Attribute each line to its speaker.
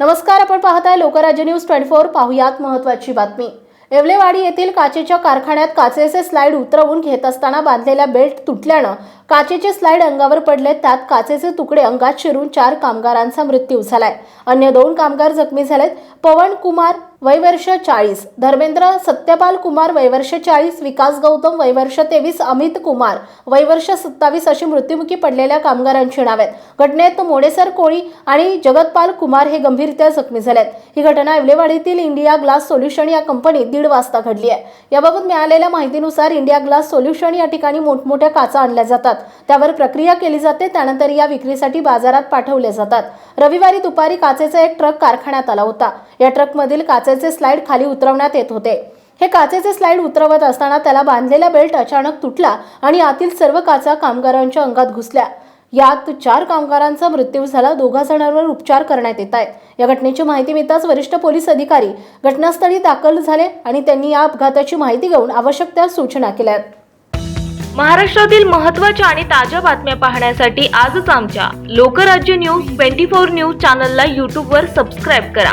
Speaker 1: नमस्कार आपण पाहताय लोकराज्य न्यूज ट्वेंटी फोर पाहुयात महत्वाची बातमी. येवलेवाडी येथील काचेच्या कारखान्यात काचेचे स्लाईड उतरवून घेत असताना बांधलेल्या बेल्ट तुटल्यानं काचेचे स्लाईड अंगावर पडले त्यात काचेचे तुकडे अंगात शिरून चार कामगारांचा मृत्यू झालाय. अन्य दोन कामगार जखमी झालेत. पवन कुमार वयवर्ष चाळीस. धर्मेंद्र सत्यपाल कुमार वयवर्ष चाळीस विकास गौतम वयवर्ष तेवीस अमित कुमार वयवर्ष सत्तावीस अशी मृत्युमुखी पडलेल्या कामगारांची नावे आहेत घटनेत मोडेसर कोळी आणि जगतपाल कुमार हे गंभीररित्या जखमी झालेत. ही घटना येवलेवाडीतील इंडिया ग्लास सोल्युशन या कंपनीत दीड वाजता घडली आहे. याबाबत मिळालेल्या माहितीनुसार इंडिया ग्लास सोल्युशन या ठिकाणी मोठमोठ्या काचा आणल्या जातात. त्यावर प्रक्रिया केली जाते त्यानंतर या विक्रीसाठी बाजारात पाठवले जातात. रविवारी दुपारी काचेचा एक ट्रक कारखान्यात आला होता. या ट्रकमधील काचेचे स्लाईड खाली उतरवण्यात येत होते. हे काचेचे स्लाईड उतरवत असताना त्याला बांधलेला बेल्ट अचानक तुटला आणि आतील सर्व काचा कामगारांच्या अंगात घुसल्या. यात चार कामगारांचा मृत्यू झाला. दोघा जणांवर उपचार करण्यात येत आहेत. या घटनेची माहिती मिळताच वरिष्ठ पोलीस अधिकारी घटनास्थळी दाखल झाले आणि त्यांनी या अपघाताची माहिती घेऊन आवश्यक त्या सूचना केल्या
Speaker 2: महाराष्ट्रातील महत्त्वाच्या आणि ताज्या बातम्या पाहण्यासाठी आजच आमच्या Lokrajya news twenty four news चॅनलला यूट्यूबवर सबस्क्राईब करा.